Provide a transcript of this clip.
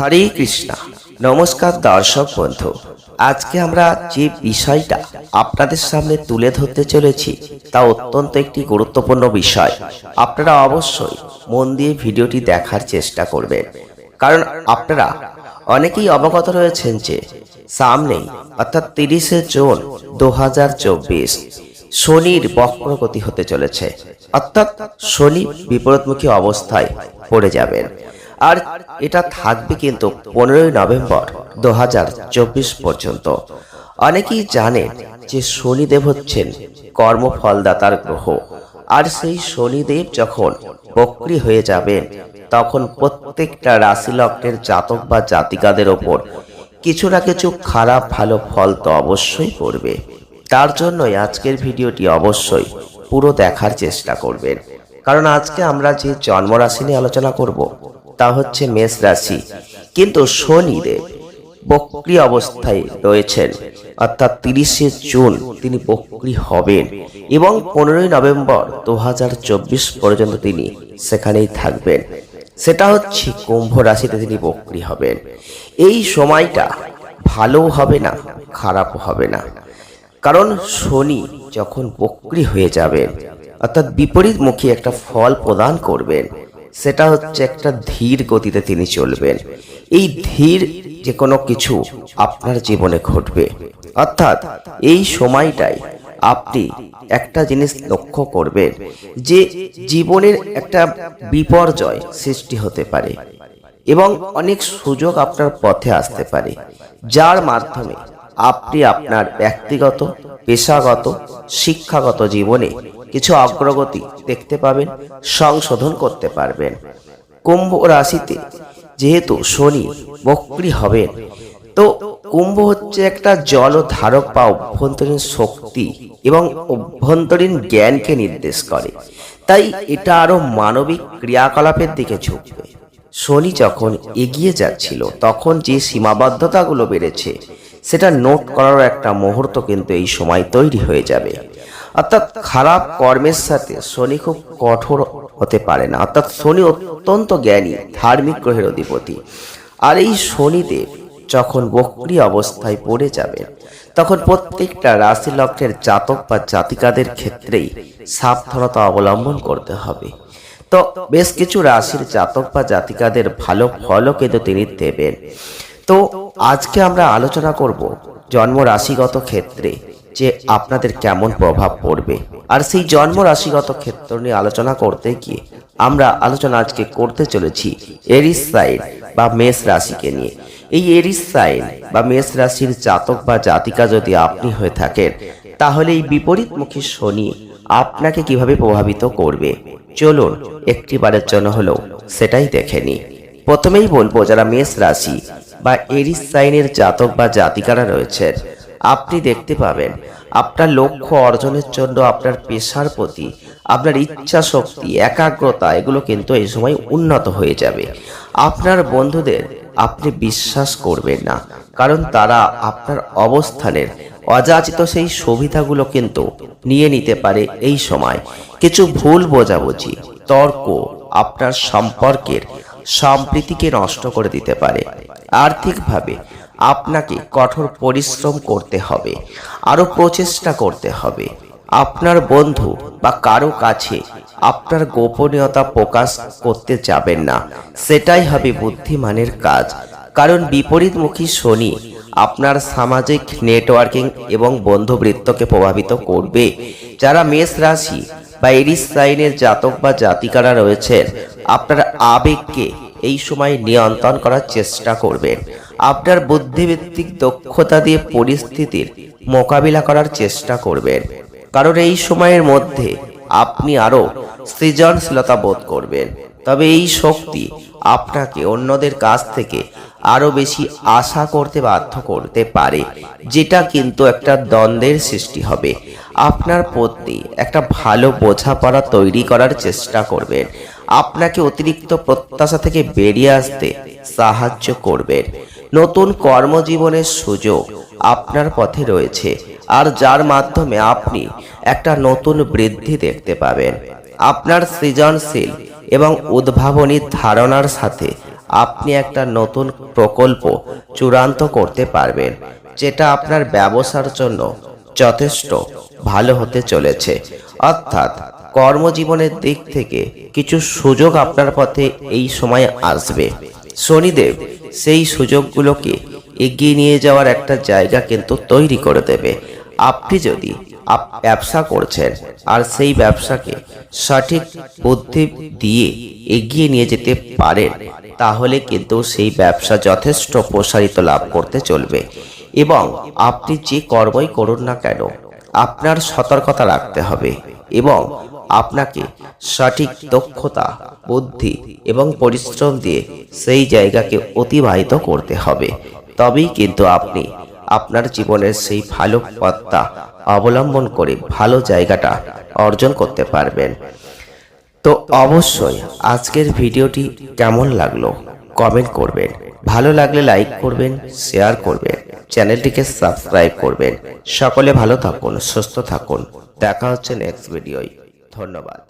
হরে কৃষ্ণা। নমস্কার দর্শক বন্ধু, আজকে আমরা যে বিষয়টা আপনাদের সামনে তুলে ধরতে চলেছি, তা অত্যন্ত একটি গুরুত্বপূর্ণ বিষয়। আপনারা অবশ্যই মন দিয়ে ভিডিওটি দেখার চেষ্টা করবেন। কারণ আপনারা অনেকেই অবগত রয়েছেন যে, সামনেই অর্থাৎ তিরিশে জুন দু হাজার চব্বিশ শনির বক্রগতি হতে চলেছে। অর্থাৎ শনি বিপরীতমুখী অবস্থায় পড়ে যাবেন। আর এটা থাকবে কিন্তু পনেরোই নভেম্বর দু হাজার চব্বিশ পর্যন্ত। অনেকেই জানেন যে শনিদেব হচ্ছেন কর্মফলদাতার গ্রহ। আর সেই শনিদেব যখন বক্রি হয়ে যাবেন, তখন প্রত্যেকটা রাশি লগ্নের জাতক বা জাতিকাদের ওপর কিছু না কিছু খারাপ ভালো ফল তো অবশ্যই পড়বে। তার জন্যই আজকের ভিডিওটি অবশ্যই পুরো দেখার চেষ্টা করবেন। কারণ আজকে আমরা যে জন্মরাশি নিয়ে আলোচনা করব তা হচ্ছে মেষ রাশি। কিন্তু শনিদেব বক্রি অবস্থায় রয়েছেন। অর্থাৎ তিরিশে জুন তিনি বক্রি হবেন এবং পনেরোই নভেম্বর দু হাজার চব্বিশ পর্যন্ত তিনি সেখানেই থাকবেন। সেটা হচ্ছে কুম্ভ রাশিতে তিনি বক্রি হবেন। এই সময়টা ভালোও হবে না, খারাপ হবে না। কারণ শনি যখন বক্রি হয়ে যাবেন, অর্থাৎ বিপরীতমুখী একটা ফল প্রদান করবেন। সেটা হচ্ছে একটা ধীর গতিতে তিনি চলবেন। এই ধীর যে কোনো কিছু আপনার জীবনে ঘটবে। অর্থাৎ এই সময়টাই আপনি একটা জিনিস লক্ষ্য করবেন যে জীবনের একটা বিপর্যয় সৃষ্টি হতে পারে এবং অনেক সুযোগ আপনার পথে আসতে পারে, যার মাধ্যমে আপনি আপনার ব্যক্তিগত, পেশাগত, শিক্ষাগত জীবনে কিছু অগ্রগতি দেখতে পাবেন, সংশোধন করতে পারবেন। কুম্ভ রাশিতে যেহেতু শনি বক্রি হবেন, তো কুম্ভ হচ্ছে একটা জল ধারক বা অভ্যন্তরীণ শক্তি এবং অভ্যন্তরীণ জ্ঞানকে নির্দেশ করে। তাই এটা আরও মানবিক ক্রিয়াকলাপের দিকে ঝুঁকবে। শনি যখন এগিয়ে যাচ্ছিল, তখন যে সীমাবদ্ধতাগুলো বেড়েছে, সেটা নোট করার একটা মুহূর্ত কিন্তু এই সময় তৈরি হয়ে যাবে। অর্থাৎ খারাপ কর্মের সাথে শনি খুব কঠোর হতে পারে না। অর্থাৎ শনি অত্যন্ত জ্ঞানী, ধার্মিক গ্রহের অধিপতি। আর এই শনিদেব যখন বক্রি অবস্থায় পড়ে যাবে, তখন প্রত্যেকটা রাশি লগ্নের জাতক বা জাতিকাদের ক্ষেত্রেই সাবধানতা অবলম্বন করতে হবে। তো বেশ কিছু রাশির জাতক বা জাতিকাদের ভালো ফলও কিন্তু তিনি দেবেন। তো আজকে আমরা আলোচনা করব জন্ম রাশিগত ক্ষেত্রে যে আপনাদের কেমন প্রভাব পড়বে। আর সেই জন্ম রাশিগত ক্ষেত্র নিয়ে আলোচনা করতে গিয়ে আমরা আলোচনা আজকে করতে চলেছি এরিস সাইন বা মেষ রাশিকে নিয়ে। এই এরিস সাইন বা মেষ রাশির জাতক বা জাতিকা যদি আপনি হয়ে থাকেন, তাহলে এই বিপরীতমুখী শনি আপনাকে কীভাবে প্রভাবিত করবে? চলুন একটি বারের জন্য হলেও সেটাই দেখে নি প্রথমেই বলব, যারা মেষ রাশি বা এরিস সাইনের জাতক বা জাতিকারা রয়েছেন আপনি দেখতে পাবেন। আপনার লক্ষ্য অর্জনের জন্য আপনার পেশার প্রতি, আপনার ইচ্ছা শক্তি, একাগ্রতা, এগুলো কিন্তু এই সময় উন্নত হয়ে যাবে। আপনার বন্ধুদের আপনি বিশ্বাস করবেন না, কারণ তারা আপনার অবস্থানের অযাচিত সেই সুবিধাগুলো কিন্তু নিয়ে নিতে পারে এই সময়। কিছু ভুল বোঝাবুঝি, তর্ক আপনার সম্পর্কের সম্প্রীতিকে নষ্ট করে দিতে পারে। আর্থিকভাবে আপনাকে কঠোর পরিশ্রম করতে হবে আরও প্রচেষ্টা করতে হবে। আপনার বন্ধু বা কারও কাছে আপনার গোপনীয়তা প্রকাশ করতে যাবেন না। সেটাই হবে বুদ্ধিমানের কাজ। কারণ বিপরীতমুখী শনি আপনার সামাজিক নেটওয়ার্কিং এবং বন্ধুবৃত্তকে প্রভাবিত করবে। যারা মেষ রাশি বা এরিস সাইনের জাতক বা জাতিকারা রয়েছেন, আপনার আবেগকে এই সময় নিয়ন্ত্রণ করার চেষ্টা করবেন। আপনার বুদ্ধিভিত্তিক দক্ষতা দিয়ে পরিস্থিতির মোকাবিলা করার চেষ্টা করবেন। কারণ এই সময়ের মধ্যে আপনি আরও সৃজনশীলতা বোধ করবেন। তবে এই শক্তি আপনাকে অন্যদের কাছ থেকে আরও বেশি আশা করতে বাধ্য করতে পারে, যেটা কিন্তু একটা দ্বন্দ্বের সৃষ্টি হবে। আপনার প্রতি একটা ভালো বোঝাপড়া তৈরি করার চেষ্টা করবেন। আপনাকে অতিরিক্ত প্রত্যাশা থেকে বেরিয়ে আসতে সাহায্য করবেন। নতুন কর্মজীবনের সুযোগ আপনার পথে রয়েছে। আর যার মাধ্যমে আপনি একটা নতুন বৃদ্ধি দেখতে পাবেন। আপনার সৃজনশীল এবং উদ্ভাবনী ধারণার সাথে আপনি একটা নতুন প্রকল্প চূড়ান্ত করতে পারবেন, যেটা আপনার ব্যবসার জন্য যথেষ্ট ভালো হতে চলেছে। অর্থাৎ কর্মজীবনের দিক থেকে কিছু সুযোগ আপনার পথে এই সময় আসবে। শনিদেব সেই সুযোগগুলোকে এগিয়ে নিয়ে যাওয়ার একটা জায়গা কিন্তু তৈরি করে দেবে। আপনি যদি ব্যবসা করছেন আর সেই ব্যবসাকে সঠিক বুদ্ধি দিয়ে এগিয়ে নিয়ে যেতে পারেন, তাহলে কিন্তু সেই ব্যবসা যথেষ্ট প্রসারিত লাভ করতে চলবে। এবং আপনি যে কর্মই করুন না কেন আপনার সতর্কতা রাখতে হবে এবং আপনাকে সঠিক দক্ষতা, বুদ্ধি এবং পরিশ্রম দিয়ে সেই জায়গাকে অতিবাহিত করতে হবে। তবেই কিন্তু আপনি আপনার জীবনের সেই ভালো পথটা অবলম্বন করে ভালো জায়গাটা অর্জন করতে পারবেন। তো অবশ্যই আজকের ভিডিওটি কেমন লাগল? কমেন্ট করবেন। ভালো লাগলে লাইক করবেন, শেয়ার করবেন। চ্যানেলটিকে সাবস্ক্রাইব করবেন। সকলে ভালো থাকুন সুস্থ থাকুন। দেখা হচ্ছে নেক্সট ভিডিওয় ধন্যবাদ।